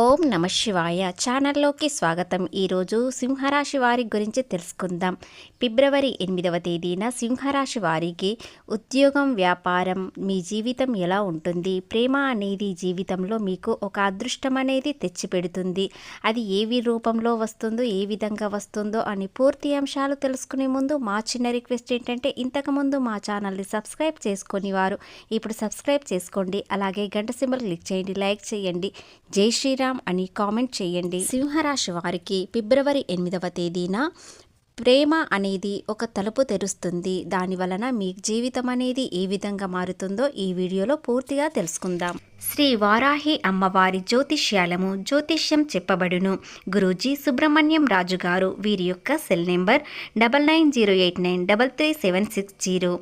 ఓం నమ శివాయ. ఛానల్లోకి స్వాగతం. ఈరోజు సింహరాశి వారి గురించి తెలుసుకుందాం. ఫిబ్రవరి ఎనిమిదవ తేదీన సింహరాశి వారికి ఉద్యోగం వ్యాపారం మీ జీవితం ఎలా ఉంటుంది? ప్రేమ అనేది జీవితంలో మీకు ఒక అదృష్టం అనేది తెచ్చిపెడుతుంది. అది ఏవి రూపంలో వస్తుందో ఏ విధంగా వస్తుందో అని పూర్తి అంశాలు తెలుసుకునే ముందు మా చిన్న రిక్వెస్ట్ ఏంటంటే ఇంతకుముందు మా ఛానల్ని సబ్స్క్రైబ్ చేసుకుని వారు ఇప్పుడు సబ్స్క్రైబ్ చేసుకోండి. అలాగే గంట సింబల్ క్లిక్ చేయండి. లైక్ చేయండి. జై శ్రీరామ్. అని కామెంట్ చేయండి. సింహరాశి వారికి ఫిబ్రవరి ఎనిమిదవ తేదీన ప్రేమ అనేది ఒక తలుపు తెరుస్తుంది. దాని వలన మీ జీవితం అనేది ఏ విధంగా మారుతుందో ఈ వీడియోలో పూర్తిగా తెలుసుకుందాం. శ్రీ వారాహి అమ్మవారి జ్యోతిష్యాలము జ్యోతిష్యం చెప్పబడును. గురూజీ సుబ్రహ్మణ్యం రాజు గారు వీరి యొక్క cell number double nine zero eight nine double three seven six zero.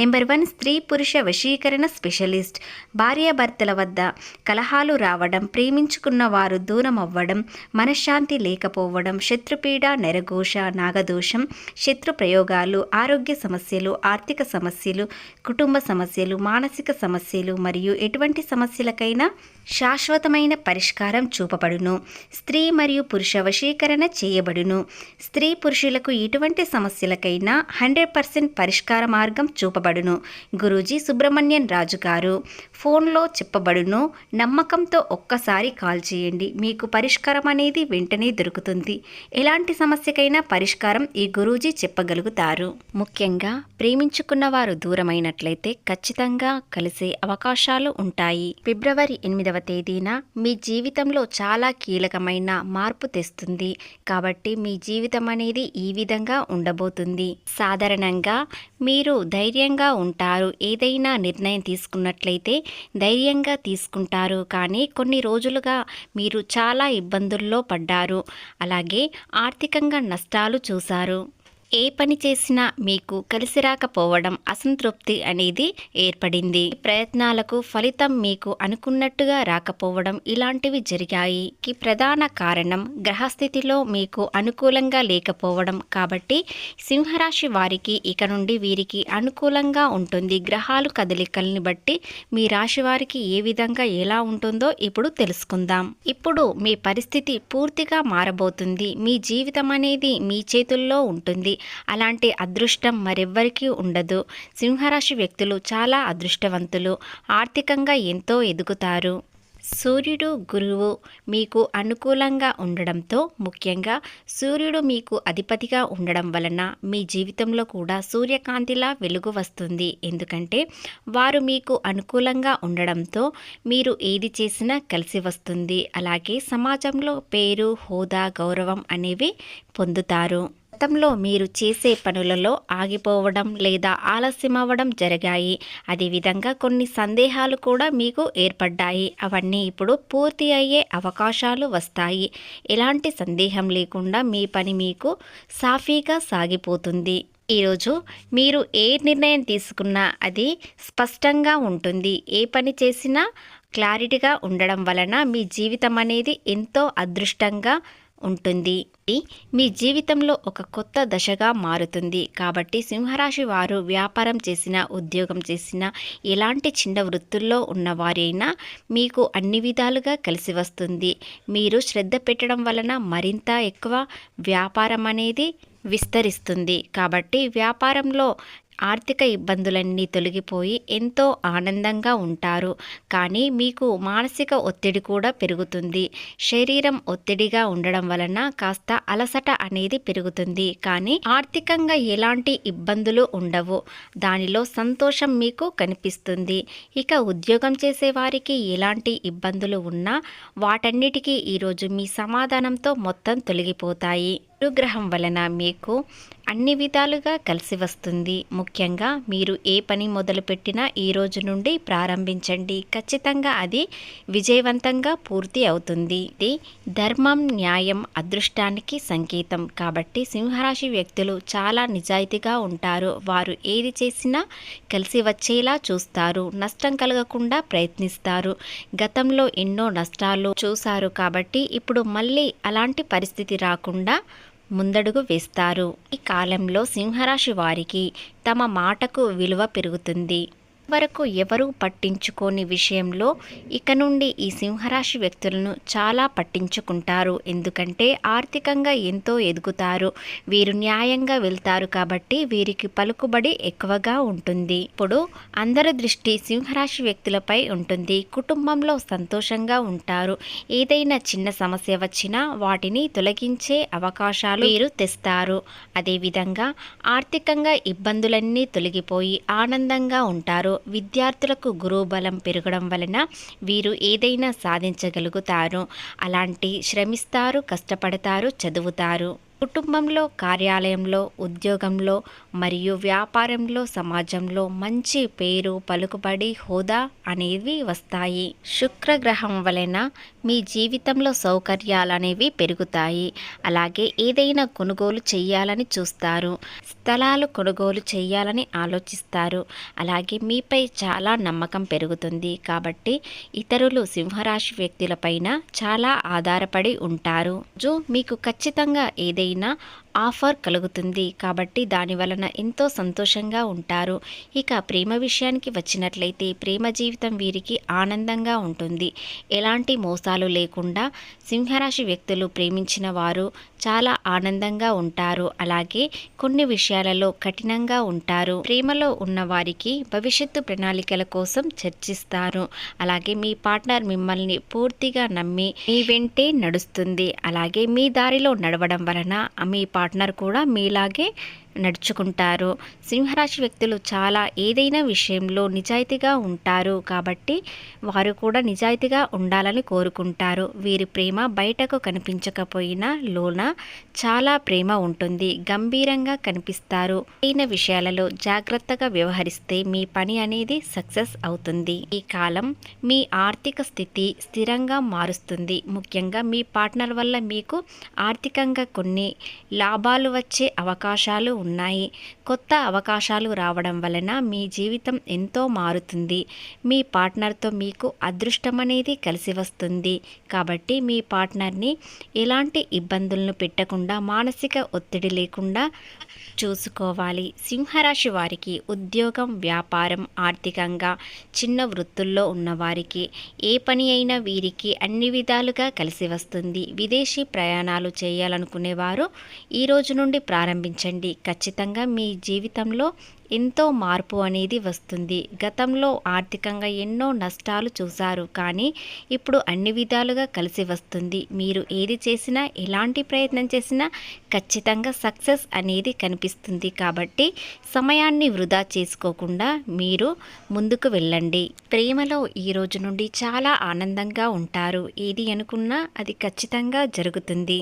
Number one స్త్రీ పురుష వశీకరణ స్పెషలిస్ట్. భార్యాభర్తల వద్ద కలహాలు రావడం ప్రేమించుకున్న వారు దూరం అవ్వడం మనశ్శాంతి లేకపోవడం శత్రుపీడ నెరఘోష నాగదోషం శత్రు ప్రయోగాలు ఆరోగ్య సమస్యలు ఆర్థిక సమస్యలు కుటుంబ సమస్యలు మానసిక సమస్యలు మరియు ఎటువంటి సమస్యలకైనా శాశ్వతమైన పరిష్కారం చూపబడును. స్త్రీ మరియు పురుష వశీకరణ చేయబడును. స్త్రీ పురుషులకు ఎటువంటి సమస్యలకైనా హండ్రెడ్ పర్సెంట్ పరిష్కార మార్గం చూపబడును. గురూజీ సుబ్రహ్మణ్యన్ రాజు గారు ఫోన్లో చెప్పబడును నమ్మకంతో ఒక్కసారి కాల్ చేయండి. మీకు పరిష్కారం అనేది వెంటనే దొరుకుతుంది. ఎలాంటి సమస్యకైనా పరిష్కారం ఈ గురూజీ చెప్పగలుగుతారు. ముఖ్యంగా ప్రేమించుకున్న వారు దూరమైనట్లయితే ఖచ్చితంగా కలిసే అవకాశాలు ఉంటాయి. ఫిబ్రవరి ఎనిమిదవ తేదీన మీ జీవితంలో చాలా కీలకమైన మార్పు తెస్తుంది. కాబట్టి మీ జీవితం అనేది ఈ విధంగా ఉండబోతుంది. సాధారణంగా మీరు ధైర్యంగా ఉంటారు. ఏదైనా నిర్ణయం తీసుకున్నట్లయితే ధైర్యంగా తీసుకుంటారు. కానీ కొన్ని రోజులుగా మీరు చాలా ఇబ్బందుల్లో పడ్డారు. అలాగే ఆర్థికంగా నష్టాలు చూశారు. ఏ పని చేసినా మీకు కలిసి రాకపోవడం అసంతృప్తి అనేది ఏర్పడింది. ప్రయత్నాలకు ఫలితం మీకు అనుకున్నట్టుగా రాకపోవడం ఇలాంటివి జరిగాయి. కి ప్రధాన కారణం గ్రహస్థితిలో మీకు అనుకూలంగా లేకపోవడం కాబట్టి సింహరాశి వారికి ఇక నుండి వీరికి అనుకూలంగా ఉంటుంది. గ్రహాలు కదలికల్ని బట్టి మీ రాశి వారికి ఏ విధంగా ఎలా ఉంటుందో ఇప్పుడు తెలుసుకుందాం. ఇప్పుడు మీ పరిస్థితి పూర్తిగా మారబోతుంది. మీ జీవితం అనేది మీ చేతుల్లో ఉంటుంది. అలాంటి అదృష్టం మరెవ్వరికీ ఉండదు. సింహరాశి వ్యక్తులు చాలా అదృష్టవంతులు. ఆర్థికంగా ఎంతో ఎదుగుతారు. సూర్యుడు గురువు మీకు అనుకూలంగా ఉండడంతో ముఖ్యంగా సూర్యుడు మీకు అధిపతిగా ఉండడం వలన మీ జీవితంలో కూడా సూర్యకాంతిలా వెలుగు వస్తుంది. ఎందుకంటే వారు మీకు అనుకూలంగా ఉండడంతో మీరు ఏది చేసినా కలిసి వస్తుంది. అలాగే సమాజంలో పేరు హోదా గౌరవం అనేవి పొందుతారు. గతంలో మీరు చేసే పనులలో ఆగిపోవడం లేదా ఆలస్యం అవ్వడం జరిగాయి అదేవిధంగా కొన్ని సందేహాలు కూడా మీకు ఏర్పడ్డాయి. అవన్నీ ఇప్పుడు పూర్తి అయ్యే అవకాశాలు వస్తాయి. ఎలాంటి సందేహం లేకుండా మీ పని మీకు సాఫీగా సాగిపోతుంది. ఈరోజు మీరు ఏ నిర్ణయం తీసుకున్నా అది స్పష్టంగా ఉంటుంది. ఏ పని చేసినా క్లారిటీగా ఉండడం వలన మీ జీవితం అనేది ఎంతో అదృష్టంగా ఉంటుంది. మీ జీవితంలో ఒక కొత్త దశగా మారుతుంది. కాబట్టి సింహరాశి వారు వ్యాపారం చేసిన ఉద్యోగం చేసిన ఎలాంటి చిన్న వృత్తుల్లో ఉన్నవారైనా మీకు అన్ని విధాలుగా కలిసి వస్తుంది. మీరు శ్రద్ధ పెట్టడం వలన మరింత ఎక్కువ వ్యాపారం అనేది విస్తరిస్తుంది. కాబట్టి వ్యాపారంలో ఆర్థిక ఇబ్బందులన్నీ తొలగిపోయి ఎంతో ఆనందంగా ఉంటారు. కానీ మీకు మానసిక ఒత్తిడి కూడా పెరుగుతుంది. శరీరం ఒత్తిడిగా ఉండడం వలన కాస్త అలసట అనేది పెరుగుతుంది. కానీ ఆర్థికంగా ఎలాంటి ఇబ్బందులు ఉండవు. దానిలో సంతోషం మీకు కనిపిస్తుంది. ఇక ఉద్యోగం చేసేవారికి ఎలాంటి ఇబ్బందులు ఉన్నా వాటన్నిటికీ ఈరోజు మీ సమాధానంతో మొత్తం తొలగిపోతాయి. గురుగ్రహం వలన మీకు అన్ని విధాలుగా కలిసి వస్తుంది. ముఖ్యంగా మీరు ఏ పని మొదలుపెట్టినా ఈ రోజు నుండి ప్రారంభించండి. ఖచ్చితంగా అది విజయవంతంగా పూర్తి అవుతుంది. ఇది ధర్మం న్యాయం అదృష్టానికి సంకేతం. కాబట్టి సింహరాశి వ్యక్తులు చాలా నిజాయితీగా ఉంటారు. వారు ఏది చేసినా కలిసి వచ్చేలా చూస్తారు. నష్టం కలగకుండా ప్రయత్నిస్తారు. గతంలో ఎన్నో నష్టాలు చూశారు. కాబట్టి ఇప్పుడు మళ్ళీ అలాంటి పరిస్థితి రాకుండా ముందడుగు వేస్తారు. ఈ కాలంలో సింహరాశి వారికి తమ మాటకు విలువ పెరుగుతుంది. వరకు ఎవరూ పట్టించుకోని విషయంలో ఇక నుండి ఈ సింహరాశి వ్యక్తులను చాలా పట్టించుకుంటారు. ఎందుకంటే ఆర్థికంగా ఎంతో ఎదుగుతారు. వీరు న్యాయంగా వెళ్తారు కాబట్టి వీరికి పలుకుబడి ఎక్కువగా ఉంటుంది. ఇప్పుడు అందరి దృష్టి సింహరాశి వ్యక్తులపై ఉంటుంది. కుటుంబంలో సంతోషంగా ఉంటారు. ఏదైనా చిన్న సమస్య వచ్చినా వాటిని తొలగించే అవకాశాలు వీరు తెస్తారు. అదేవిధంగా ఆర్థికంగా ఇబ్బందులన్నీ తొలగిపోయి ఆనందంగా ఉంటారు. విద్యార్థులకు గురుబలం పెరగడం వలన వీరు ఏదైనా సాధించగలుగుతారు. అలాంటి శ్రమిస్తారు కష్టపడతారు చదువుతారు. కుటుంబంలో కార్యాలయంలో ఉద్యోగంలో మరియు వ్యాపారంలో సమాజంలో మంచి పేరు పలుకుబడి హోదా అనేవి వస్తాయి. శుక్రగ్రహం వలన మీ జీవితంలో సౌకర్యాలు అనేవి పెరుగుతాయి. అలాగే ఏదైనా కొనుగోలు చేయాలని చూస్తారు. స్థలాలు కొనుగోలు చేయాలని ఆలోచిస్తారు. అలాగే మీపై చాలా నమ్మకం పెరుగుతుంది. కాబట్టి ఇతరులు సింహరాశి వ్యక్తులపైన చాలా ఆధారపడి ఉంటారు. జో మీకు ఖచ్చితంగా ఏదైనా proteïna ఆఫర్ కలుగుతుంది. కాబట్టి దాని వలన ఎంతో సంతోషంగా ఉంటారు. ఇక ప్రేమ విషయానికి వచ్చినట్లయితే ప్రేమ జీవితం వీరికి ఆనందంగా ఉంటుంది. ఎలాంటి మోసాలు లేకుండా సింహరాశి వ్యక్తులు ప్రేమించిన వారు చాలా ఆనందంగా ఉంటారు. అలాగే కొన్ని విషయాలలో కఠినంగా ఉంటారు. ప్రేమలో ఉన్న వారికి భవిష్యత్తు ప్రణాళికల కోసం చర్చిస్తారు. అలాగే మీ పార్ట్నర్ మిమ్మల్ని పూర్తిగా నమ్మి మీ వెంటే నడుస్తుంది. అలాగే మీ దారిలో నడవడం వలన మీ పార్ట్నర్ కూడా మీలాగే నడుచుకుంటారు. సింహరాశి వ్యక్తులు చాలా ఏదైనా విషయంలో నిజాయితీగా ఉంటారు కాబట్టి వారు కూడా నిజాయితీగా ఉండాలని కోరుకుంటారు. వీరి ప్రేమ బయటకు కనిపించకపోయినా లోన చాలా ప్రేమ ఉంటుంది. గంభీరంగా కనిపిస్తారు. అయిన విషయాలలో జాగ్రత్తగా వ్యవహరిస్తే మీ పని అనేది సక్సెస్ అవుతుంది. ఈ కాలం మీ ఆర్థిక స్థితి స్థిరంగా మారుస్తుంది. ముఖ్యంగా మీ పార్ట్నర్ వల్ల మీకు ఆర్థికంగా కొన్ని లాభాలు వచ్చే అవకాశాలు ఉన్నాయి. కొత్త అవకాశాలు రావడం వలన మీ జీవితం ఎంతో మారుతుంది. మీ పార్ట్నర్తో మీకు అదృష్టం అనేది కలిసి వస్తుంది. కాబట్టి మీ పార్ట్నర్ని ఎలాంటి ఇబ్బందులను పెట్టకుండా మానసిక ఒత్తిడి లేకుండా చూసుకోవాలి. సింహరాశి వారికి ఉద్యోగం వ్యాపారం ఆర్థికంగా చిన్న వృత్తుల్లో ఉన్నవారికి ఏ పని అయినా వీరికి అన్ని విధాలుగా కలిసి వస్తుంది. విదేశీ ప్రయాణాలు చేయాలనుకునేవారు ఈ రోజు నుండి ప్రారంభించండి. ఖచ్చితంగా మీ జీవితంలో ఎంతో మార్పు అనేది వస్తుంది. గతంలో ఆర్థికంగా ఎన్నో నష్టాలు చూశారు. కానీ ఇప్పుడు అన్ని విధాలుగా కలిసి వస్తుంది. మీరు ఏది చేసినా ఎలాంటి ప్రయత్నం చేసినా ఖచ్చితంగా సక్సెస్ అనేది కనిపిస్తుంది. కాబట్టి సమయాన్ని వృధా చేసుకోకుండా మీరు ముందుకు వెళ్ళండి. ప్రేమలో ఈ రోజు నుండి చాలా ఆనందంగా ఉంటారు. ఏది అనుకున్నా అది ఖచ్చితంగా జరుగుతుంది.